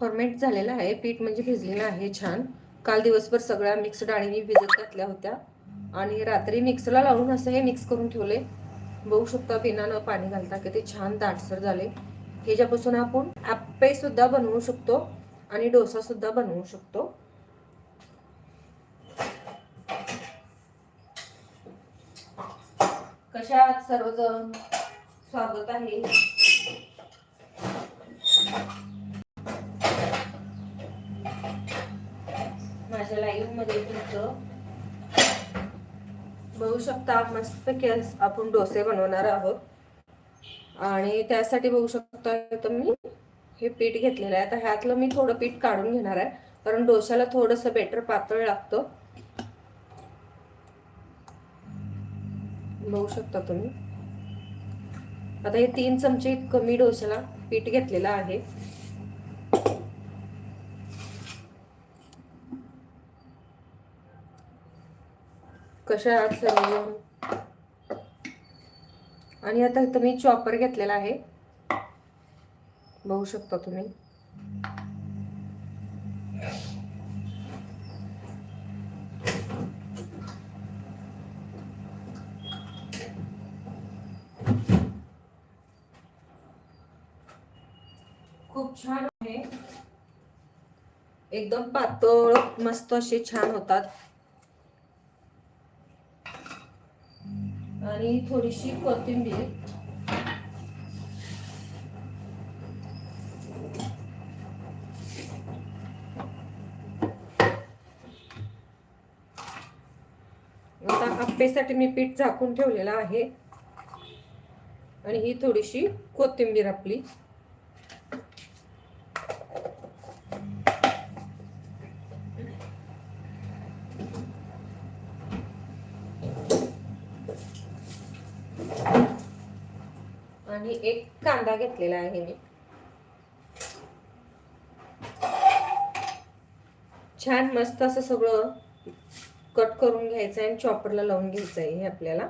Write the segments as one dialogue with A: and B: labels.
A: Format झालेलं आहे. पीठ म्हणजे भिजलेलं आहे छान. काल दिवसभर सगळ्या मिक्स डाळी मी भिजत घातल्या होत्या. आणि रात्री मिक्सरला लावून असं हे मिक्स करून ठेवले. बघू शकता बिना न पाणी घालता की ते छान दाटसर झाले. ह्याच्यापासून आपण आप्पे सुद्धा बनवू शकतो आणि डोसा सुद्धा बनवू शकतो. कशा आहात सर्वजण? स्वागत आहे. माझ्या लाईव्हमध्ये तुमचं. बघू शकता मस्तपैकी आपण डोसे बनवणार आहोत. आणि त्यासाठी बघू शकता तर मी हे पीठ घेतलेलं आहे. आता ह्यातलं मी थोडं पीठ काढून घेणार आहे. कारण डोशाला थोडंसं बेटर पातळ लागतं. बघू शकता तुम्ही. आता हे तीन चमचे कमी डोशाला पीठ घेतलेलं आहे. कशा अडचणी आणि आता इथं मी चॉपर घेतलेला आहे. बघू शकता तुम्ही. खूप छान आहे. एकदम पातळ मस्त असे छान होतात. आणि थोडीशी कोथिंबीर. आता आप्पेसाठी मी पीठ झाकून ठेवलेलं आहे. आणि ही थोडीशी कोथिंबीर आपली. आणि एक कांदा घेतलेला आहे मी. छान मस्त असं सगळं कट करून घ्यायचं आहे आणि चॉपरला लावून घ्यायचं आहे हे आपल्याला.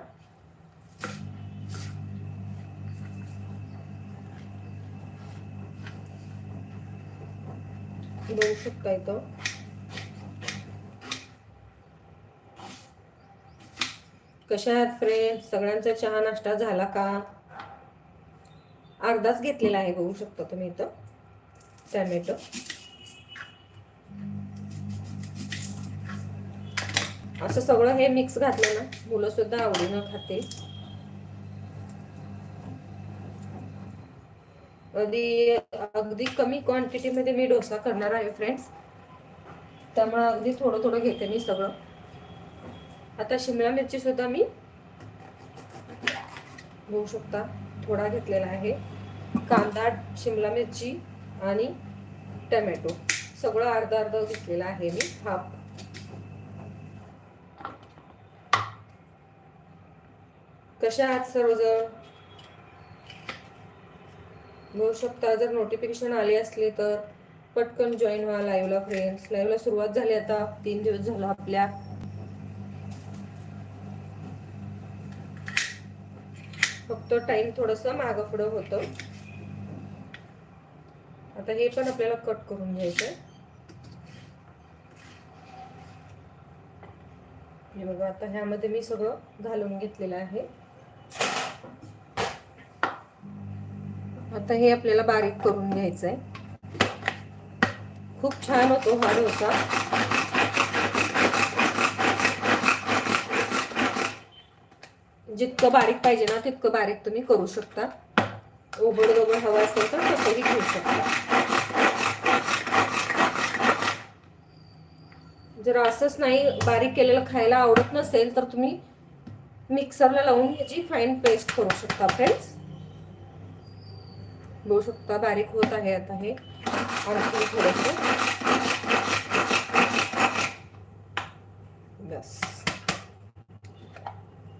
A: बघू शकता इथं. कशा आहात फ्रेंड सगळ्यांचा चहा नाश्ता झाला का? अर्धाच घेतलेला आहे बघू शकता तुम्ही इथं. टॅमॅटो. असं सगळं हे मिक्स घातलं ना मुलं सुद्धा आवडीनं खातील. अगदी अगदी कमी क्वांटिटीमध्ये मी डोसा करणार आहे फ्रेंड्स त्यामुळे अगदी थोडं थोडं घेते मी सगळं. आता शिमला मिरची सुद्धा मी बघू शकता थोडा घेतलेला आहे. कांदा शिमला मिरची आणि टमॅटो. सगळं अर्ध अर्ध घेतलेलं आहे मी. हाफ कशा आहात सर्वजण? बघू शकता जर नोटिफिकेशन आली असले तर पटकन जॉईन व्हा लाईव्हला फ्रेंड्स लाईव्हला सुरुवात झाली आता. तीन दिवस झाला आपल्या. फक्त टाइम थोडस मागं पुढं होतं. आता हे पण आपल्याला कट करून घ्यायचं हे बघा आता ह्यामध्ये मी सगळं घालून घेतलेलं आहे. आता हे आपल्याला बारीक करून घ्यायचं आहे. खूप छान होतो हा डोसा. जितकं बारीक पाहिजे ना तितकं बारीक तुम्ही करू शकता. ओबड दोबड हवा असेल तर तसंही घेऊ शकता. जर असंच नाही बारीक केलेलं खायला आवडत नसेल तर तुम्ही मिक्सरला लावून ह्याची फाईन पेस्ट करू शकता फ्रेंड्स बघू शकता बारीक होत आहे आता हे. आणखी थोडस. बस.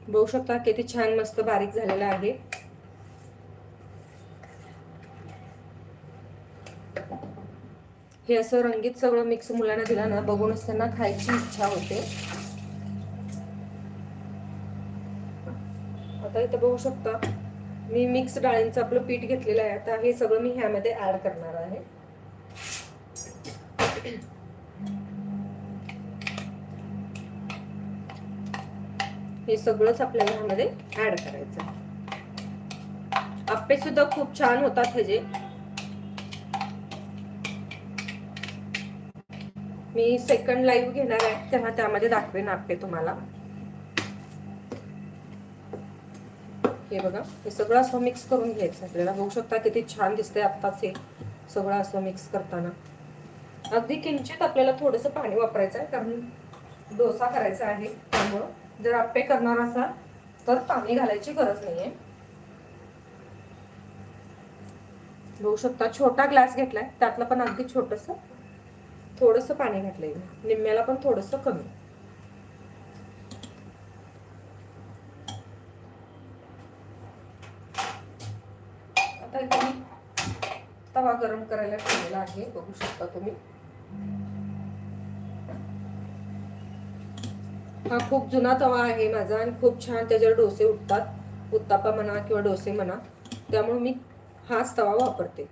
A: बघू शकता किती छान मस्त बारीक झालेला आहे. हे असं रंगीत सगळं मिक्स मुलांना दिला ना बघूनच त्यांना खायची इच्छा होते. आता इथं बघू शकता मी मिक्स डाळींचं आपलं पीठ घेतलेलं आहे. आता हे सगळं मी ह्यामध्ये ऍड करणार आहे. हे सगळंच आपल्याला ह्यामध्ये ऍड करायचं आप्पे सुद्धा खूप छान होतात ह्याचे मी सेकंड लाईव्ह घेणार आहे तेव्हा त्यामध्ये दाखवेन आपे तुम्हाला. हे बघा हे सगळं असं मिक्स करून घ्यायचं. आपल्याला होऊ शकता किती छान दिसतंय आत्ताच हे सगळं असं मिक्स करताना. अगदी किंचित आपल्याला थोडंसं पाणी वापरायचं आहे कारण डोसा करायचा आहे त्यामुळं जर आप्पे करणार असाल तर पाणी घालायची गरज नाहीये. बघू शकता छोटा ग्लास घेतलाय त्यातलं पण अगदी छोटस थोडस पाणी घातलंय निम्म्याला पण थोडस कमी. आता मी तवा गरम करायला ठेवलेला आहे. बघू शकता तुम्ही. हा खूप जुना तवा आहे माझा आणि खूप छान त्याच्यावर डोसे उठतात. उत्तापा म्हणा किंवा डोसे म्हणा. त्यामुळे मी हाच तवा वापरते.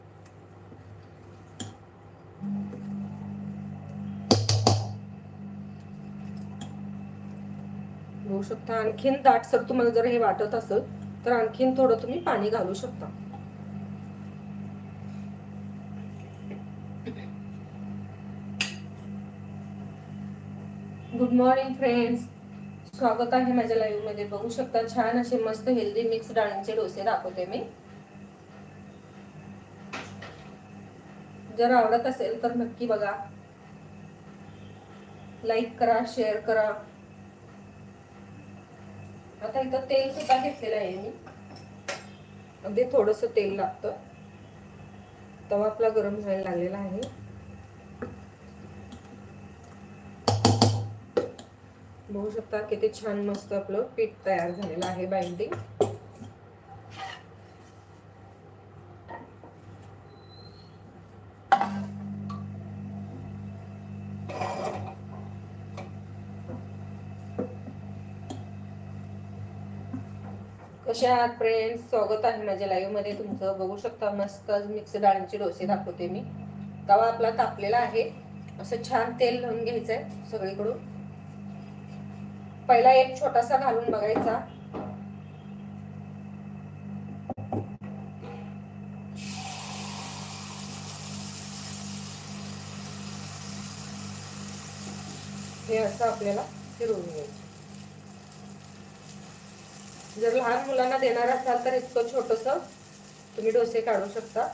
A: बघू शकता. आणखीन दाटसर तुम्हाला जर हे वाटत असेल तर आणखीन थोडं तुम्ही पाणी घालू शकता. गुड मॉर्निंग फ्रेंड्स स्वागत आहे माझ्या लाईव्हमध्ये. बघू शकता छान असे मस्त हेल्दी मिक्स डाळींचे डोसे दाखवते मी. जर आवडत असेल तर नक्की बघा. लाईक करा शेअर करा. आता इथं तेल सुद्धा घेतलेलं आहे मी. अगदी थोडस तेल लागतं. तवा आपला गरम व्हायला लागलेला आहे. बघू शकता किती छान मस्त आपलं पीठ तयार झालेलं आहे बाइंडिंग कशा आहात फ्रेंड्स स्वागत आहे माझ्या लाईव्हमध्ये तुमचं बघू शकता मस्त मिक्स डाळींचे डोसे दाखवते मी. तवा आपला तापलेला आहे. असं छान तेल लावून घ्यायचं आहे सगळीकडून. पहिला एक छोटासा घालून बघायचा. हे असं आपल्याला फिरवून घ्यायचं. जर लहान मुलांना देणार असाल तर इतकं छोटस तुम्ही डोसे काढू शकता.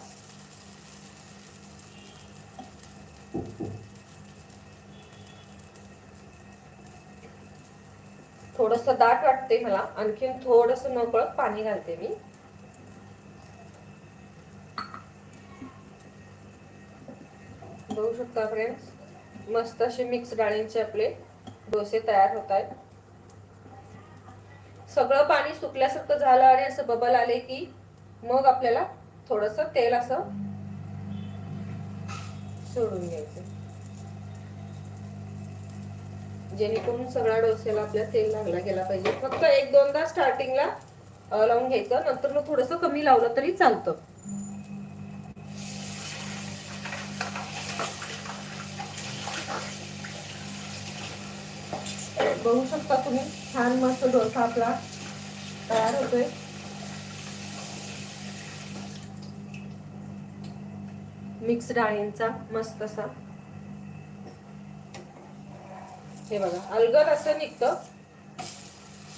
A: थोडस दाट वाटते मला. आणखीन थोडस नकळत पाणी घालते मी. बघू शकता फ्रेंड्स मस्त असे मिक्स डाळींचे आपले डोसे तयार होत आहेत. सगळं पाणी सुकल्यासारखं झालं आणि असं बबल आले की मग आपल्याला थोडस तेल असं सोडून घ्यायचं जेणेकरून सगळ्या डोसेला आपल्या तेल लागला गेला पाहिजे. फक्त एक दोनदा स्टार्टिंगला लावून घ्यायचं. नंतर मग थोडस कमी लावलं तरी चालतं. बघू शकता तुम्ही. छान मस्त डोसा आपला तयार होतोय. मिक्स डाळींचा मस्त असा. हे बघा अलगद असं निघतं.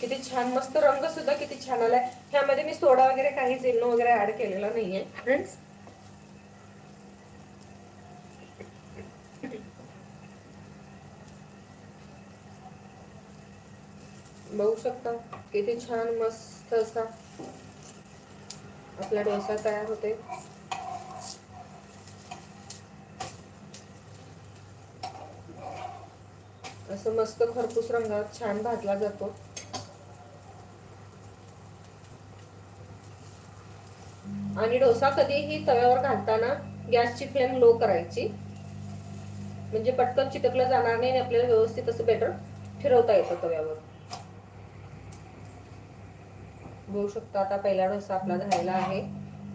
A: किती छान मस्त रंग सुद्धा किती छान आलाय. ह्यामध्ये मी सोडा वगैरे काही इनो वगैरे ऍड केलेला नाहीये. फ्रेंड्स बघू शकता. किती छान मस्त असा आपला डोसा तयार होते असं मस्त खरपूस रंगात छान भाजला जातो. आणि डोसा कधीही तव्यावर घालताना गॅसची फ्लेम लो करायची. म्हणजे पटकन चिटकलं जाणार नाही आणि आपल्याला व्यवस्थित असं बेटर फिरवता येतं तव्यावर. बघू शकता आता पहिला डोसा आपला झालेला आहे.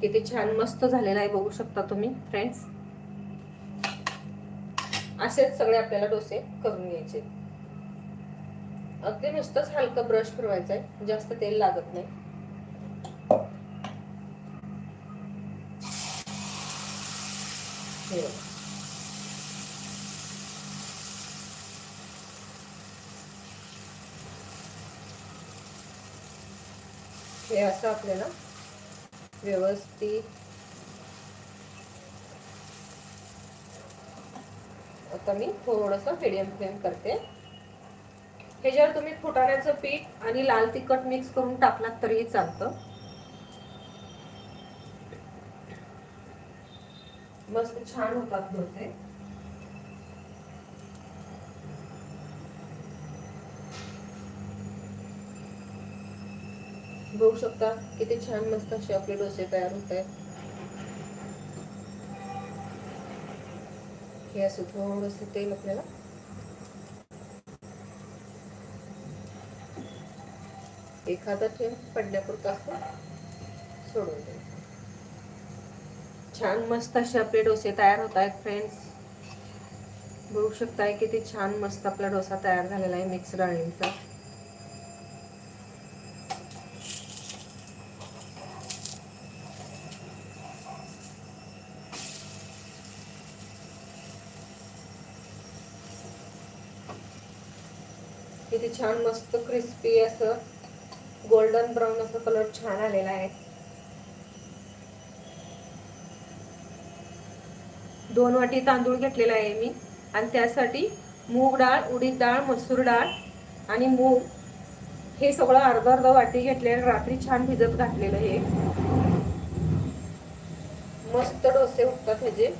A: किती छान मस्त झालेला आहे बघू शकता तुम्ही फ्रेंड्स असेच सगळे आपल्याला डोसे करून घ्यायचे. अगदी नुसतंच हलकं ब्रश फिरवायचं आहे जास्त तेल लागत नाही. हे हे असं आपल्याला व्यवस्थित आता मी थोडंसं मिडियम फ्लेम करते. जर तुम्ही फुटाण्याचं पीठ आणि लाल तिखट मिक्स करून टाकलात तरीही चालतं. मस्त छान होतात भरते बघू शकता किती छान मस्त असे आपले डोसे तयार होत आहेत. हे असं थोडस तेल आपल्याला. एखादा थेंब पडण्यापुरता असं सोडून द्यायचं छान मस्त असे आपले डोसे तयार होत आहेत फ्रेंड्स बघू शकताय किती छान मस्त आपला डोसा तयार झालेला आहे मिक्स डाळींचा. किती छान मस्त क्रिस्पी असं गोल्डन ब्राऊन असं कलर छान आलेला आहे. दोन वाटी तांदूळ घेतलेला आहे मी. आणि त्यासाठी मूग डाळ उडीद डाळ मसूर डाळ आणि मूग हे सगळं अर्धा अर्धा वाटी घेतलेलं रात्री छान भिजत घातलेलं हे. मस्त डोसे उठतात म्हणजे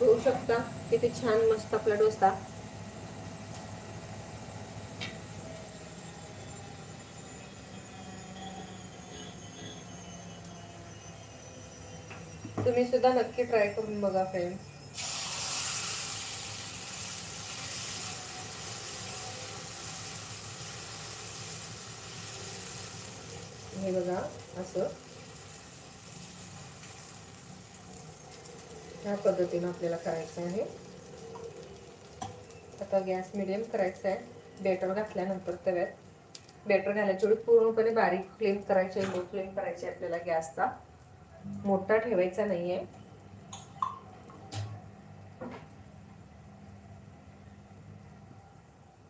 A: बघू शकता. किती छान मस्त आपला डोसा. तुम्ही सुद्धा नक्की ट्राय करून बघा फ्रेंड्स हे बघा असं. ह्या पद्धतीनं आपल्याला करायचं आहे. आता गॅस मिडियम करायचा आहे. बेटर घातल्यानंतर तव्यात. बेटर घालायच्या वेळी पूर्णपणे बारीक फ्लेम करायचे लो फ्लेम करायचे आपल्याला गॅसचा. मोठा ठेवायचा नाही आहे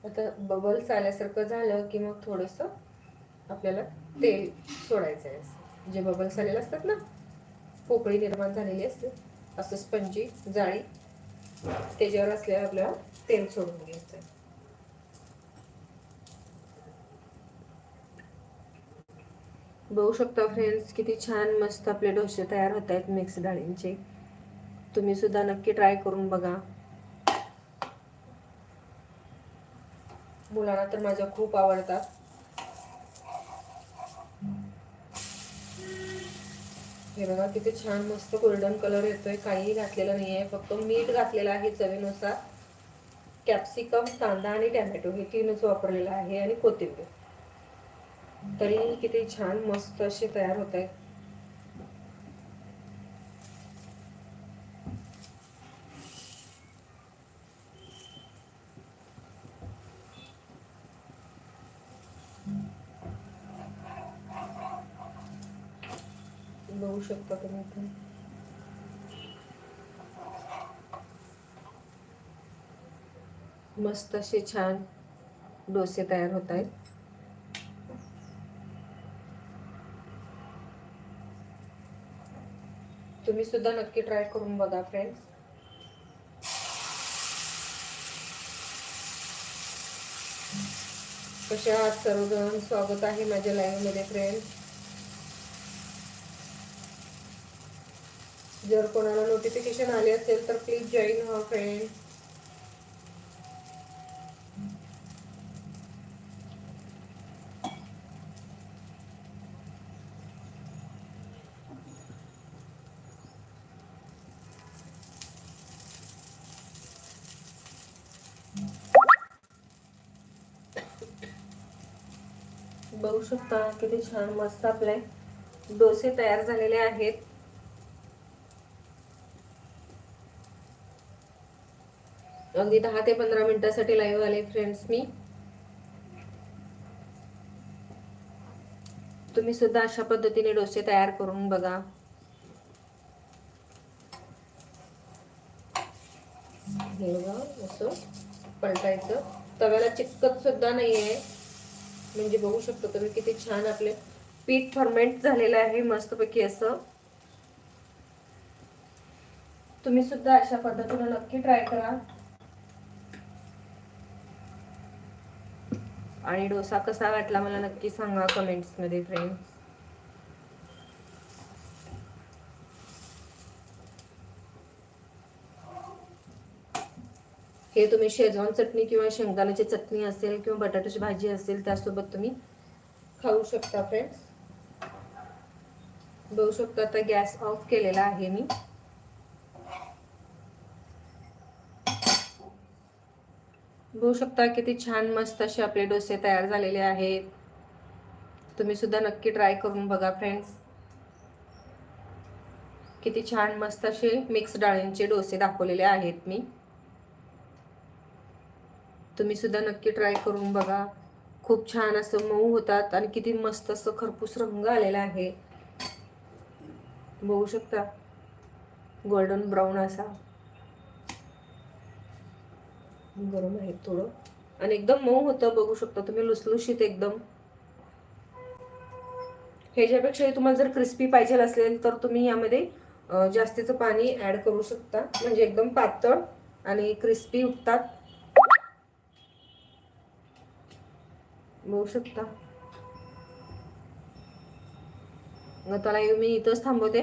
A: आता बबल्स आल्यासारखं झालं की मग थोडस आपल्याला तेल सोडायचं आहे. जे बबल्स आलेले असतात ना पोकळी निर्माण झालेली असते. असं स्पंजी जाळी त्याच्यावर असल्यावर आपल्याला तेल सोडून घ्यायचं. बघू शकता फ्रेंड्स किती छान मस्त आपले डोसे तयार होत आहेत मिक्स डाळींचे. तुम्ही सुद्धा नक्की ट्राय करून बघा. मुलांना तर माझ्या खूप आवडतात. हे बघा किती छान मस्त गोल्डन कलर येतोय काहीही घातलेलं नाही आहे फक्त मीठ घातलेलं आहे चवीनुसार. कॅप्सिकम कांदा आणि टॅमॅटो हे तीनच वापरलेलं आहे आणि कोथिंबीर. तरी किती छान मस्त असे तयार होत आहेत बघू शकता तुम्ही इथे मस्त असे छान डोसे तयार होत आहेत. तुम्ही सुद्धा नक्की ट्राय करून बघा फ्रेंड्स कशा आहात सर्वजण? स्वागत आहे माझ्या लाईव्हमध्ये फ्रेंड्स जर कोणाला नोटिफिकेशन आले असेल तर प्लीज जॉईन हा फ्रेंड बघू शकता किती छान मस्त आपले डोसे तयार झालेले आहेत. अगदी दहा ते पंधरा मिनिटासाठी लाईव्ह आले फ्रेंड्स मी. तुम्ही सुद्धा अशा पद्धतीने डोसे तयार करून बघा. हे बघा असं पलटायचं. तव्याला चिकट सुद्धा नाहीये. म्हणजे बघू शकतो तुम्ही किती छान आपले पीठ फर्मेंट झालेलं आहे मस्तपैकी असं. तुम्ही सुद्धा अशा पद्धतीने नक्की ट्राय करा. आणि डोसा कसा वाटला मला नक्की सांगा कमेंट्समध्ये फ्रेंड्स हे तुम्ही शेजवान चटणी किंवा शेंगदाण्याची चटणी असेल किंवा बटाट्याची भाजी असेल त्यासोबत तुम्ही खाऊ शकता फ्रेंड्स बघू शकता आता गॅस ऑफ केलेला आहे मी. बघू शकता किती छान मस्त असे आपले डोसे तयार झालेले आहेत. तुम्ही सुद्धा नक्की ट्राय करून बघा फ्रेंड्स किती छान मस्त असे मिक्स डाळींचे डोसे दाखवलेले आहेत मी. तुम्ही सुद्धा नक्की ट्राय करून बघा. खूप छान असं मऊ होतात आणि किती मस्त असं खरपूस रंग आलेला आहे. बघू शकता. गोल्डन ब्राऊन असा. गरम आहे थोडं. आणि एकदम मऊ होतं बघू शकता तुम्ही लुसलुशीत एकदम. ह्याच्यापेक्षा तुम्हाला जर क्रिस्पी पाहिजे असेल तर तुम्ही यामध्ये जास्तीचं पाणी ऍड करू शकता. म्हणजे एकदम पातळ आणि क्रिस्पी उठतात. बघू शकता. आता लाईव्ह मी इथंच थांबवते.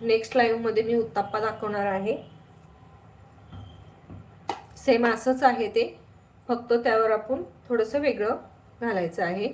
A: नेक्स्ट लाईव्हमध्ये मी उत्ताप्पा दाखवणार आहे. सेम असंच आहे ते. फक्त त्यावर आपण थोडंसं वेगळं घालायचं आहे.